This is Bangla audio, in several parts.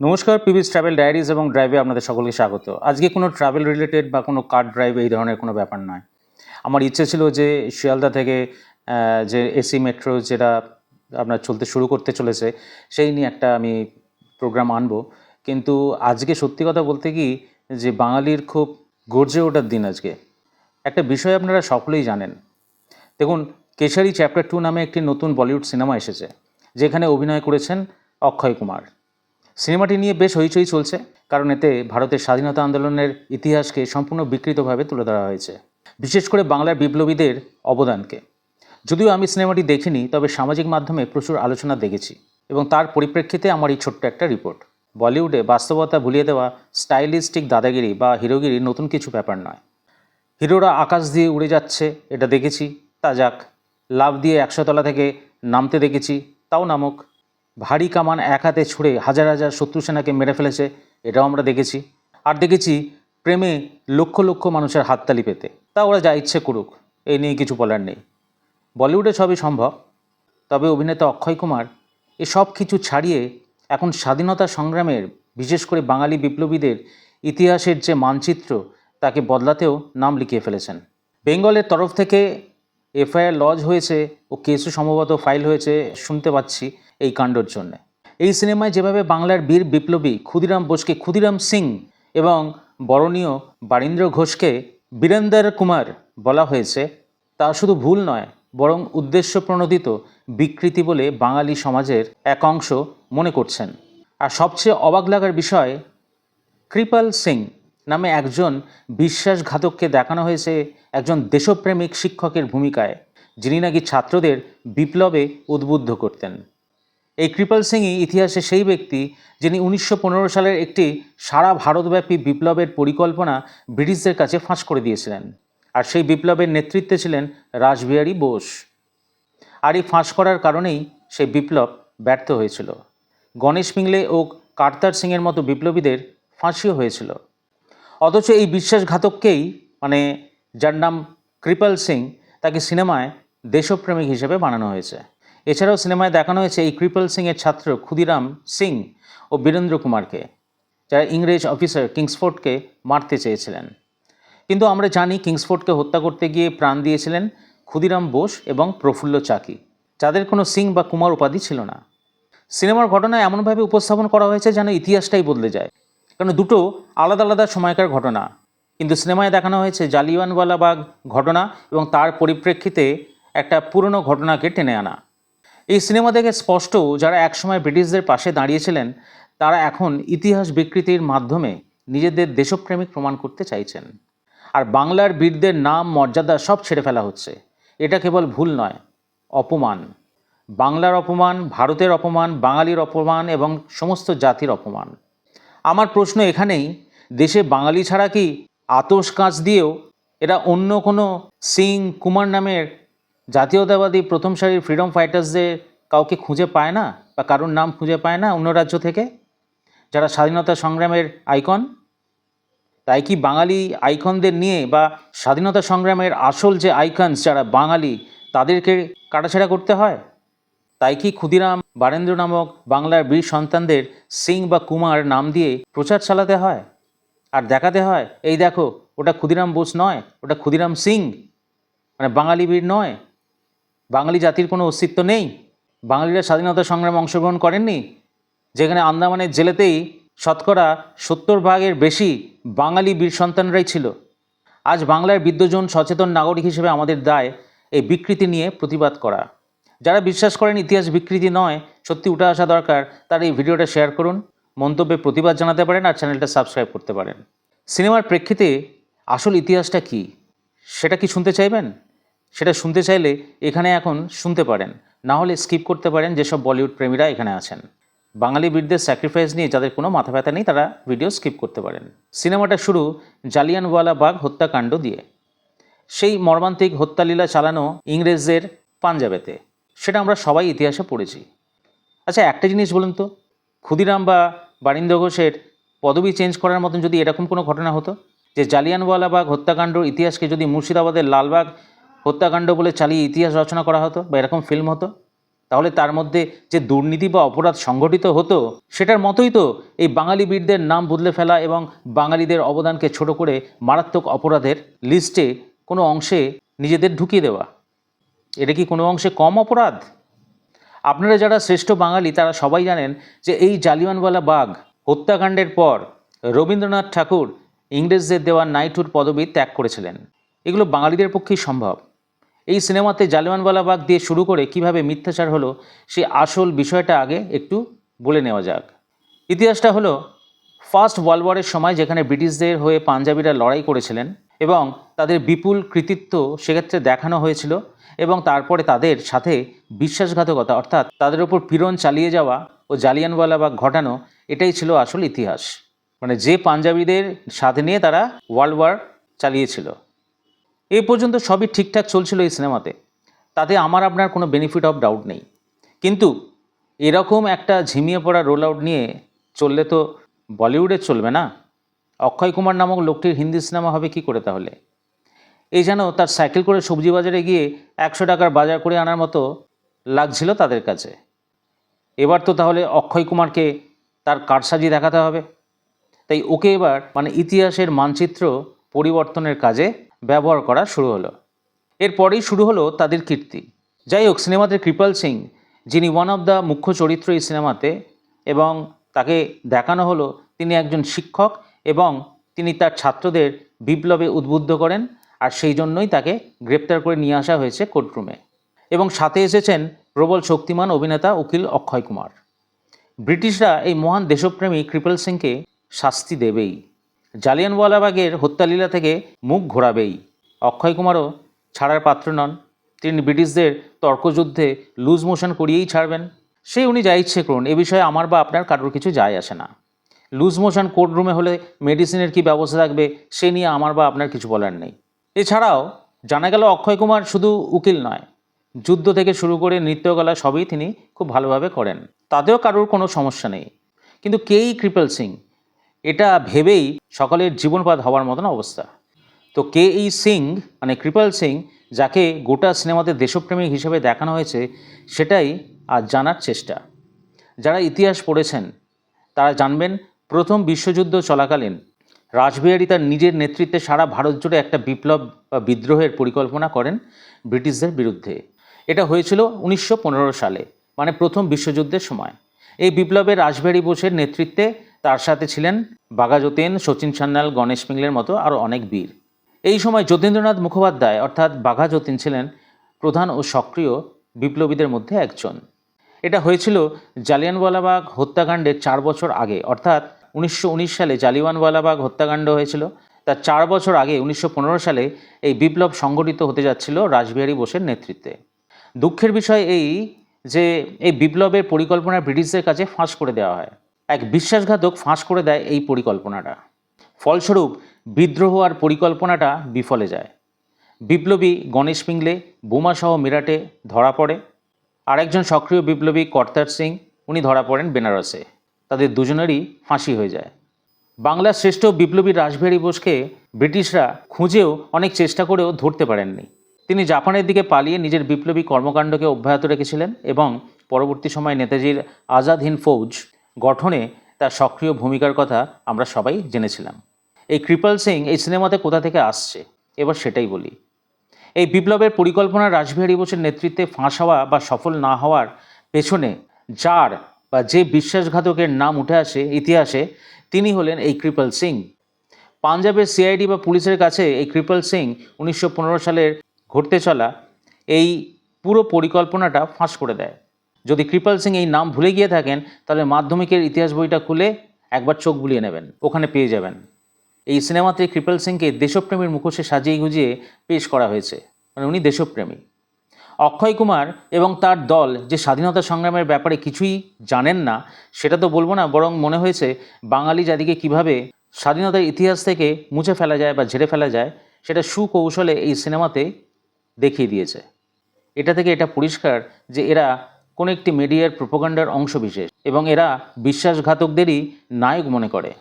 নমস্কার পিবিস ট্রাভেল ডায়েরিজ এবং ড্রাইভে আপনাদের সকলকে স্বাগত। আজকে কোনো ট্রাভেল রিলেটেড বা কোনো কার ড্রাইভ এই ধরনের কোনো ব্যাপার নয়। আমার ইচ্ছে ছিল যে শিয়ালদা থেকে যে এসি মেট্রো যেটা আপনার চলতে শুরু করতে চলেছে, সেই নিয়ে একটা আমি প্রোগ্রাম আনব। কিন্তু আজকে সত্যি কথা বলতে কি, যে বাঙালির খুব গর্জে ওঠার দিন আজকে। একটা বিষয় আপনারা সকলেই জানেন। দেখুন, কেশারি চ্যাপ্টার টু নামে একটি নতুন বলিউড সিনেমা এসেছে, যেখানে অভিনয় করেছেন অক্ষয় কুমার। সিনেমাটি নিয়ে বেশ হইচই চলছে, কারণ এতে ভারতের স্বাধীনতা আন্দোলনের ইতিহাসকে সম্পূর্ণ বিকৃতভাবে তুলে ধরা হয়েছে, বিশেষ করে বাংলার বিপ্লবীদের অবদানকে। যদিও আমি সিনেমাটি দেখিনি, তবে সামাজিক মাধ্যমে প্রচুর আলোচনা দেখেছি এবং তার পরিপ্রেক্ষিতে আমার এই ছোট্ট একটা রিপোর্ট। বলিউডে বাস্তবতা ভুলিয়ে দেওয়া স্টাইলিস্টিক দাদাগিরি বা হিরোগিরি নতুন কিছু ব্যাপার নয়। হিরোরা আকাশ দিয়ে উড়ে যাচ্ছে, এটা দেখেছি। তা যাক, লাভ দিয়ে একশো তলা থেকে নামতে দেখেছি, তাও নামক ভারী কামান এক হাতে ছুঁড়ে হাজার হাজার শত্রু সেনাকে মেরে ফেলেছে, এটাও আমরা দেখেছি। আর দেখেছি প্রেমে লক্ষ লক্ষ মানুষের হাততালি পেতে। তা ওরা যা ইচ্ছে করুক এই নিয়ে কিছু বলার নেই। বলিউডে সবই সম্ভব। তবে অভিনেতা অক্ষয় কুমার এসব কিছু ছাড়িয়ে এখন স্বাধীনতা সংগ্রামের, বিশেষ করে বাঙালি বিপ্লবীদের ইতিহাসের যে মানচিত্র, তাকে বদলাতেও নাম লিখিয়ে ফেলেছেন। বেঙ্গলের তরফ থেকে এফআইআর লজ হয়েছে ও কেসও সম্ভবত ফাইল হয়েছে, শুনতে পাচ্ছি। এই কাণ্ডর জন্য। এই সিনেমায় যেভাবে বাংলার বীর বিপ্লবী ক্ষুদিরাম বোসকে ক্ষুদিরাম সিং এবং বরণীয় বারীন্দ্র ঘোষকে বীরেন্দর কুমার বলা হয়েছে, তা শুধু ভুল নয়, বরং উদ্দেশ্য প্রণোদিত, বিকৃতি বলে বাঙালি সমাজের এক অংশ মনে করছেন। আর সবচেয়ে অবাক লাগার বিষয়, কৃপাল সিং নামে একজন বিশ্বাসঘাতককে দেখানো হয়েছে একজন দেশপ্রেমিক শিক্ষকের ভূমিকায়, যিনি নাকি ছাত্রদের বিপ্লবে উদ্বুদ্ধ করতেন। এই কৃপাল সিংই ইতিহাসে সেই ব্যক্তি যিনি উনিশশো পনেরো সালের একটি সারা ভারতব্যাপী বিপ্লবের পরিকল্পনা ব্রিটিশদের কাছে ফাঁস করে দিয়েছিলেন। আর সেই বিপ্লবের নেতৃত্বে ছিলেন রাসবিহারী বোস। আর এই ফাঁস করার কারণেই সেই বিপ্লব ব্যর্থ হয়েছিল। গণেশ পিংলে ও কার্তার সিংয়ের মতো বিপ্লবীদের ফাঁসিও হয়েছিল। অথচ এই বিশ্বাসঘাতককেই মানে যার নাম কৃপাল সিং, তাকে সিনেমায় দেশপ্রেমিক হিসেবে বানানো হয়েছে। এছাড়াও সিনেমায় দেখানো হয়েছে এই কৃপাল সিংয়ের ছাত্র ক্ষুদিরাম সিং ও বীরেন্দ্র কুমারকে, যারা ইংরেজ অফিসার কিংসফোর্ডকে মারতে চেয়েছিলেন। কিন্তু আমরা জানি কিংসফোর্ডকে হত্যা করতে গিয়ে প্রাণ দিয়েছিলেন ক্ষুদিরাম বোস এবং প্রফুল্ল চাকি, যাদের কোনো সিং বা কুমার উপাধি ছিল না। সিনেমার ঘটনা এমনভাবে উপস্থাপন করা হয়েছে যেন ইতিহাসটাই বদলে যায়। কারণ দুটো আলাদা আলাদা সময়কার ঘটনা। কিন্তু সিনেমায় দেখানো হয়েছে জালিয়ানওয়ালাবাগ ঘটনা এবং তার পরিপ্রেক্ষিতে একটা পুরনো ঘটনাকে টেনে আনা। এই সিনেমা থেকে স্পষ্ট যারা একসময় ব্রিটিশদের পাশে দাঁড়িয়েছিলেন, তারা এখন ইতিহাস বিকৃতির মাধ্যমে নিজেদের দেশপ্রেমিক প্রমাণ করতে চাইছেন। আর বাংলার বীরদের নাম, মর্যাদা সব ছেড়ে ফেলা হচ্ছে। এটা কেবল ভুল নয়, অপমান। বাংলার অপমান, ভারতের অপমান, বাঙালির অপমান এবং সমস্ত জাতির অপমান। আমার প্রশ্ন এখানেই, দেশে বাঙালি ছাড়া কি আতস কাঁচ দিয়েও এরা অন্য কোনো সিং কুমার নামের জাতীয়তাবাদী প্রথম সারির ফ্রিডম ফাইটার্সদের কাউকে খুঁজে পায় না বা কারোর নাম খুঁজে পায় না অন্য রাজ্য থেকে, যারা স্বাধীনতা সংগ্রামের আইকন তাই কি বাঙালি আইকনদের নিয়ে বা স্বাধীনতা সংগ্রামের আসল যে আইকনস যারা বাঙালি, তাদেরকে কাটাছেড়া করতে হয়? তাই কি ক্ষুদিরাম বারেন্দ্র নামক বাংলার বীর সন্তানদের সিং বা কুমার নাম দিয়ে প্রচার চালাতে হয়? আর দেখাতে হয়, এই দেখো, ওটা ক্ষুদিরাম বোস নয়, ওটা ক্ষুদিরাম সিং। মানে বাঙালি বীর নয় বাঙালি জাতির কোনো অস্তিত্ব নেই। বাঙালিরা স্বাধীনতা সংগ্রামে অংশগ্রহণ করেননি। যেখানে আন্দামানের জেলেতেই শতকরা সত্তর ভাগের বেশি বাঙালি বীর সন্তানরাই ছিল। আজ বাংলার বিদ্যজন সচেতন নাগরিক হিসেবে আমাদের দায় এই বিকৃতি নিয়ে প্রতিবাদ করা। যারা বিশ্বাস করেন ইতিহাস বিকৃতি নয়, সত্যি উঠে আসা দরকার, তারা এই ভিডিওটা শেয়ার করুন। মন্তব্যে প্রতিবাদ জানাতে পারেন আর চ্যানেলটা সাবস্ক্রাইব করতে পারেন। সিনেমার প্রেক্ষিতে আসল ইতিহাসটা কি? সেটা কি শুনতে চাইবেন? সেটা শুনতে চাইলে এখানে এখন শুনতে পারেন। না হলে স্কিপ করতে পারেন যেসব বলিউড প্রেমীরা এখানে আছেন। বাঙালি বীরদের স্যাক্রিফাইস নিয়ে যাদের কোনো মাথা ব্যথা নেই, তারা ভিডিও স্কিপ করতে পারেন। সিনেমাটা শুরু জালিয়ানওয়ালা বাগ হত্যাকাণ্ড দিয়ে। সেই মর্মান্তিক হত্যালীলা চালানো ইংরেজদের পাঞ্জাবেতে। সেটা আমরা সবাই ইতিহাসে পড়েছি। আচ্ছা একটা জিনিস বলুন তো, ক্ষুদিরাম বা বারিন্দ্র ঘোষের পদবি চেঞ্জ করার মতন যদি এরকম কোনো ঘটনা হতো? যে জালিয়ানওয়ালা বাঘ হত্যাকাণ্ড ইতিহাসকে যদি মুর্শিদাবাদের লালবাগ হত্যাকাণ্ড বলে চালিয়ে ইতিহাস রচনা করা হতো বা এরকম ফিল্ম হতো? তাহলে তার মধ্যে যে দুর্নীতি বা অপরাধ সংগঠিত হতো, সেটার মতোই তো এই বাঙালি বীরদের নাম বদলে ফেলা এবং বাঙালিদের অবদানকে ছোট করে মারাত্মক অপরাধের লিস্টে কোনো অংশে নিজেদের ঢুকিয়ে দেওয়া। এটা কি কোনো অংশে কম অপরাধ? আপনারা যারা শ্রেষ্ঠ বাঙালি, তারা সবাই জানেন যে এই জালিয়ানওয়ালা বাঘ হত্যাকাণ্ডের পর রবীন্দ্রনাথ ঠাকুর ইংরেজদের দেওয়া নাইটহুড পদবি ত্যাগ করেছিলেন। এগুলো বাঙালিদের পক্ষেই সম্ভব। এই সিনেমাতে জালিয়ানওয়ালা বাগ দিয়ে শুরু করে কীভাবে মিথ্যাচার হলো, সে আসল বিষয়টা আগে একটু বলে নেওয়া যাক। ইতিহাসটা হলো, ফার্স্ট ওয়ার্ল্ড ওয়ারের সময় যেখানে ব্রিটিশদের হয়ে পাঞ্জাবিরা লড়াই করেছিলেন এবং তাদের বিপুল কৃতিত্ব সেক্ষেত্রে দেখানো হয়েছিল এবং তারপরে তাদের সাথে বিশ্বাসঘাতকতা, অর্থাৎ তাদের ওপর পীড়ন চালিয়ে যাওয়া ও জালিয়ানওয়ালা বাগ ঘটানো, এটাই ছিল আসল ইতিহাস। মানে যে পাঞ্জাবিদের সাথে নিয়ে তারা ওয়ার্ল্ড ওয়ার চালিয়েছিল। এই পর্যন্ত সবই ঠিকঠাক চলছিল এই সিনেমাতে। তাতে আমার আপনার কোনো বেনিফিট অফ ডাউট নেই। কিন্তু এরকম একটা ঝিমিয়ে পড়া রোল আউট নিয়ে চললে তো বলিউডে চলবে না? অক্ষয় কুমার নামক লোকটির হিন্দি সিনেমা হবে কি করে তাহলে? এই যেন তার সাইকেল করে সবজি বাজারে গিয়ে একশো টাকার বাজার করে আনার মতো লাগছিল তাদের কাছে। এবার তো তাহলে অক্ষয় কুমারকে তার কারসাজি দেখাতে হবে। তাই ওকে এবার মানে ইতিহাসের মানচিত্র পরিবর্তনের কাজে ব্যবহার করা শুরু হলো। এরপরেই শুরু হলো তাদের কীর্তি। যাই হোক সিনেমাতে কৃপাল সিং, যিনি ওয়ান অফ দ্য মুখ্য চরিত্র এই সিনেমাতে, এবং তাকে দেখানো হলো, তিনি একজন শিক্ষক এবং তিনি তার ছাত্রদের বিপ্লবে উদ্বুদ্ধ করেন, আর সেই জন্যই তাকে গ্রেপ্তার করে নিয়ে আসা হয়েছে কোর্টরুমে। এবং সাথে এসেছেন প্রবল শক্তিমান অভিনেতা উকিল অক্ষয় কুমার। ব্রিটিশরা এই মহান দেশপ্রেমী কৃপল সিংকে শাস্তি দেবেই। জালিয়ানওয়ালাবাগের হত্যালীলা থেকে মুখ ঘোরাবেই। অক্ষয় কুমারও ছাড়ার পাত্র নন। তিনি ব্রিটিশদের তর্কযুদ্ধে লুজ মোশন করিয়েই ছাড়বেন। সে উনি যা ইচ্ছে করুন, এ বিষয়ে আমার বা আপনার কারোর কিছু যায় আসে না। লুজ মোশন কোর্ট রুমে হলে মেডিসিনের কি ব্যবস্থা থাকবে, সে নিয়ে আমার বা আপনার কিছু বলার নেই। এছাড়াও জানা গেল অক্ষয় কুমার শুধু উকিল নয়। যুদ্ধ থেকে শুরু করে নৃত্যকলা সবই তিনি খুব ভালোভাবে করেন। তাতেও কারোর কোনো সমস্যা নেই। কিন্তু কেই ক্রিপল সিং? এটা ভেবেই সকলের জীবনপাত হওয়ার মতন অবস্থা। তো কে এই সিং মানে কৃপাল সিং, যাকে গোটা সিনেমাতে দেশপ্রেমিক হিসেবে দেখানো হয়েছে, সেটাই আজ জানার চেষ্টা। যারা ইতিহাস পড়েছেন, তারা জানবেন প্রথম বিশ্বযুদ্ধ চলাকালীন রাসবিহারী তার নিজের নেতৃত্বে সারা ভারত জুড়ে একটা বিপ্লব বা বিদ্রোহের পরিকল্পনা করেন ব্রিটিশদের বিরুদ্ধে। এটা হয়েছিল উনিশশো পনেরো সালে মানে প্রথম বিশ্বযুদ্ধের সময়। এই বিপ্লবে রাসবিহারী বোসের নেতৃত্বে তার সাথে ছিলেন বাঘা যতীন, শচীন সান্যাল, গণেশ পিংলের মতো আরও অনেক বীর। এই সময় যতীন্দ্রনাথ মুখোপাধ্যায় অর্থাৎ বাঘা যতীন ছিলেন প্রধান ও সক্রিয় বিপ্লবীদের মধ্যে একজন। এটা হয়েছিল জালিয়ানওয়ালাবাগ হত্যাকাণ্ডের চার বছর আগে, অর্থাৎ উনিশশো উনিশ সালে জালিয়ানওয়ালাবাগ হত্যাকাণ্ড হয়েছিল। তার চার বছর আগে, উনিশশো পনেরো সালে এই বিপ্লব সংগঠিত হতে যাচ্ছিল রাসবিহারী বোসের নেতৃত্বে। দুঃখের বিষয় এই যে, এই বিপ্লবের পরিকল্পনা ব্রিটিশদের কাছে ফাঁস করে দেওয়া হয়। এক বিশ্বাসঘাতক ফাঁস করে দেয় এই পরিকল্পনাটা। ফলস্বরূপ, বিদ্রোহ আর পরিকল্পনাটা বিফলে যায়। বিপ্লবী গণেশ পিংলে বোমাসহ মিরাটে ধরা পড়ে। আরেকজন সক্রিয় বিপ্লবী কর্তার সিং, উনি ধরা পড়েন বেনারসে। তাদের দুজনেরই ফাঁসি হয়ে যায়। বাংলার শ্রেষ্ঠ বিপ্লবী রাসবিহারী বোসকে ব্রিটিশরা খুঁজেও অনেক চেষ্টা করেও ধরতে পারেননি। তিনি জাপানের দিকে পালিয়ে নিজের বিপ্লবী কর্মকাণ্ডকে অব্যাহত রেখেছিলেন এবং পরবর্তী সময় নেতাজির আজাদ হিন্দ ফৌজ গঠনে তার সক্রিয় ভূমিকার কথা আমরা সবাই জেনেছিলাম। এই কৃপাল সিং এই সিনেমাতে কোথা থেকে আসছে? এবার সেটাই বলি। এই বিপ্লবের পরিকল্পনা রাসবিহারী বোসের নেতৃত্বে ফাঁস হওয়া বা সফল না হওয়ার পেছনে যার বা যে বিশ্বাসঘাতকের নাম উঠে আসে ইতিহাসে, তিনি হলেন এই কৃপাল সিং। পাঞ্জাবের সিআইডি বা পুলিশের কাছে এই কৃপাল সিং উনিশশো পনেরো সালের ঘটতে চলা এই পুরো পরিকল্পনাটা ফাঁস করে দেয়। যদি কৃপাল সিং এই নাম ভুলে গিয়ে থাকেন, তাহলে মাধ্যমিকের ইতিহাস বইটা খুলে একবার চোখ বুলিয়ে নেবেন। ওখানে পেয়ে যাবেন। এই সিনেমাতে কৃপাল সিংকে দেশপ্রেমীর মুখোশে সাজিয়ে গুজিয়ে পেশ করা হয়েছে। মানে উনি দেশপ্রেমী। অক্ষয় কুমার এবং তার দল যে স্বাধীনতা সংগ্রামের ব্যাপারে কিছুই জানেন না, সেটা তো বলব না, বরং মনে হয়েছে বাঙালি জাতিকে কীভাবে স্বাধীনতার ইতিহাস থেকে মুছে ফেলা যায় বা ঝেড়ে ফেলা যায়, সেটা সুকৌশলে এই সিনেমাতে দেখিয়ে দিয়েছে। এটা থেকে এটা পরিষ্কার যে এরা কোনো একটি মিডিয়ার প্রোপাগান্ডার অংশবিশেষ এবং এরা বিশ্বাসঘাতকদেরই নায়ক মনে করে।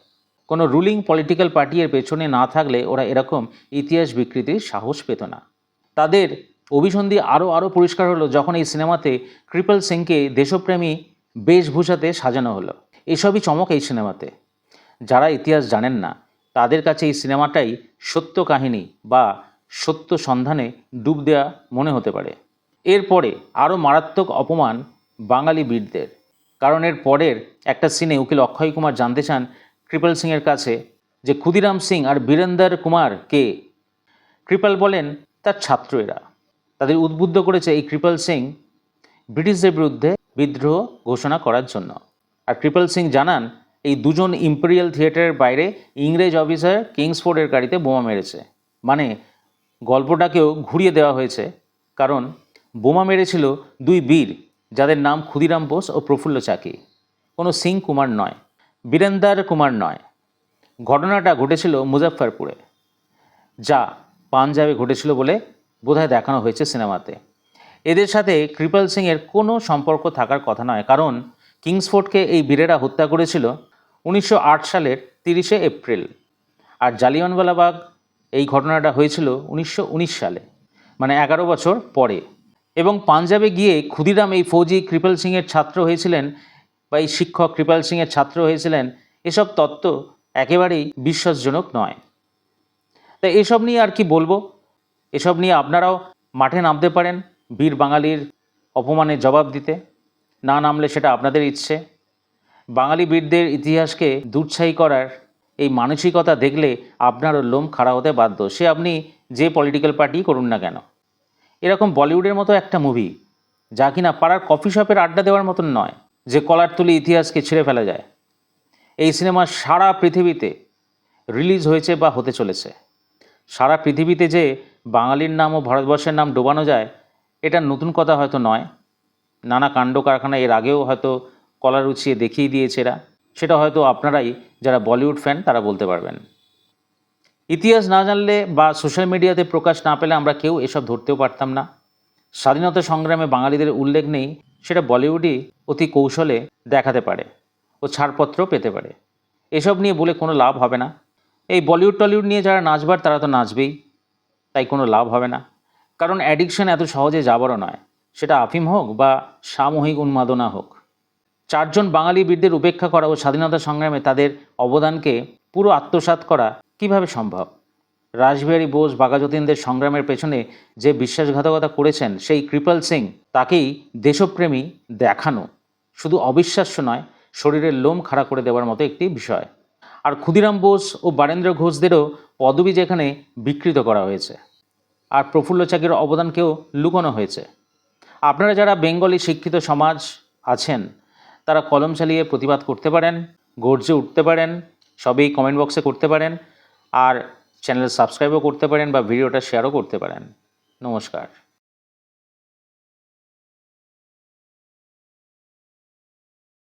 কোনো রুলিং পলিটিক্যাল পার্টি এর পেছনে না থাকলে ওরা এরকম ইতিহাস বিকৃতির সাহস পেত না। তাদের অভিসন্ধি আরও আরও পরিষ্কার হলো যখন এই সিনেমাতে কৃপল সিংকে দেশপ্রেমী বেশভূষাতে সাজানো হলো। এসবই চমক এই সিনেমাতে। যারা ইতিহাস জানেন না, তাদের কাছে এই সিনেমাটাই সত্য কাহিনী বা সত্য সন্ধানে ডুব দেওয়া মনে হতে পারে। এরপরে আরও মারাত্মক অপমান বাঙালি বীরদের। কারণ এর পরের একটা সিনে উকিল অক্ষয় কুমার জানতে চান কৃপাল সিংয়ের কাছে যে ক্ষুদিরাম সিং আর বীরেন্দর কুমার কে? কৃপাল বলেন তার ছাত্র এরা তাদের উদ্বুদ্ধ করেছে এই কৃপাল সিং ব্রিটিশদের বিরুদ্ধে বিদ্রোহ ঘোষণা করার জন্য। আর কৃপাল সিং জানান, এই দুজন ইম্পেরিয়াল থিয়েটারের বাইরে ইংরেজ অফিসার কিংসফোর্ডের গাড়িতে বোমা মেরেছে। মানে গল্পটাকেও ঘুরিয়ে দেওয়া হয়েছে। কারণ বোমা মেরেছিল দুই বীর, যাদের নাম ক্ষুদিরাম বোস ও প্রফুল্ল চাকি। কোনো সিং কুমার নয়, বীরেন্দার কুমার নয়। ঘটনাটা ঘটেছিল মুজফ্ফরপুরে, যা পাঞ্জাবে ঘটেছিল বলে বোধহয় দেখানো হয়েছে সিনেমাতে। এদের সাথে কৃপাল সিংয়ের কোনো সম্পর্ক থাকার কথা নয়, কারণ কিংসফোর্ডকে এই বীরেরা হত্যা করেছিল উনিশশো আট সালের তিরিশে এপ্রিল। আর জালিয়ানওয়ালাবাগ এই ঘটনাটা হয়েছিল উনিশশো উনিশ সালে মানে এগারো বছর পরে। এবং পাঞ্জাবে গিয়ে ক্ষুদিরাম এই ফৌজি কৃপাল সিংয়ের ছাত্র হয়েছিলেন বা এই শিক্ষক কৃপাল সিংয়ের ছাত্র হয়েছিলেন, এসব তত্ত্ব একেবারেই বিশ্বাসজনক নয়। তা এসব নিয়ে আর কি বলব? এসব নিয়ে আপনারাও মাঠে নামতে পারেন, বীর বাঙালির অপমানের জবাব দিতে। না নামলে সেটা আপনাদের ইচ্ছে। বাঙালি বীরদের ইতিহাসকে দুঃসাহী করার এই মানসিকতা দেখলে আপনারও লোম খাড়া হতে বাধ্য। সে আপনি যে পলিটিক্যাল পার্টি করুন না কেন। এরকম বলিউডের মতো একটা মুভি যা কিনা পাড়ার কফি শপের আড্ডা দেওয়ার মতন নয়, যে কলার তুলে ইতিহাসকে ছিঁড়ে ফেলা যায়। এই সিনেমা সারা পৃথিবীতে রিলিজ হয়েছে বা হতে চলেছে। সারা পৃথিবীতে যে বাঙালির নাম ও ভারতবর্ষের নাম ডোবানো যায়, এটা নতুন কথা হয়তো নয়। নানা কাণ্ড কারখানা এর আগেও হয়তো কলার উছিয়ে দেখিয়ে দিয়েছে এরা। সেটা হয়তো আপনারাই, যারা বলিউড ফ্যান তারা বলতে পারবেন। ইতিহাস না জানলে বা সোশ্যাল মিডিয়াতে প্রকাশ না পেলে আমরা কেউ এসব ধরতেও পারতাম না। স্বাধীনতা সংগ্রামে বাঙালিদের উল্লেখ নেই, সেটা বলিউডই অতি কৌশলে দেখাতে পারে ও ছাড়পত্র পেতে পারে। এসব নিয়ে বলে কোনো লাভ হবে না। এই বলিউড টলিউড নিয়ে যারা নাচবার, তারা তো নাচবেই, তাই কোনো লাভ হবে না। কারণ অ্যাডিকশন এত সহজে যাবারও নয়, সেটা আফিম হোক বা সামূহিক উন্মাদনা হোক। চারজন বাঙালি বীরদের উপেক্ষা করা ও স্বাধীনতা সংগ্রামে তাদের অবদানকে পুরো আত্মসাৎ করা কীভাবে সম্ভব? রাসবিহারী বোস বাঘাযতীনদের সংগ্রামের পেছনে যে বিশ্বাসঘাতকতা করেছেন সেই কৃপাল সিং তাকেই দেশপ্রেমী দেখানো। শুধু অবিশ্বাস্য নয়, শরীরের লোম খাড়া করে দেওয়ার মতো একটি বিষয়। আর ক্ষুদিরাম বোস ও বারেন্দ্র ঘোষদেরও পদবি যেখানে বিকৃত করা হয়েছে। আর প্রফুল্ল চাকির অবদানকেও লুকোনো হয়েছে। আপনারা যারা বেঙ্গলি শিক্ষিত সমাজ আছেন, তারা কলম চালিয়ে প্রতিবাদ করতে পারেন, গর্জে উঠতে পারেন, সবই কমেন্ট বক্সে করতে পারেন। আর চ্যানেল সাবস্ক্রাইবও করতে পারেন বা ভিডিওটা শেয়ারও করতে পারেন। নমস্কার।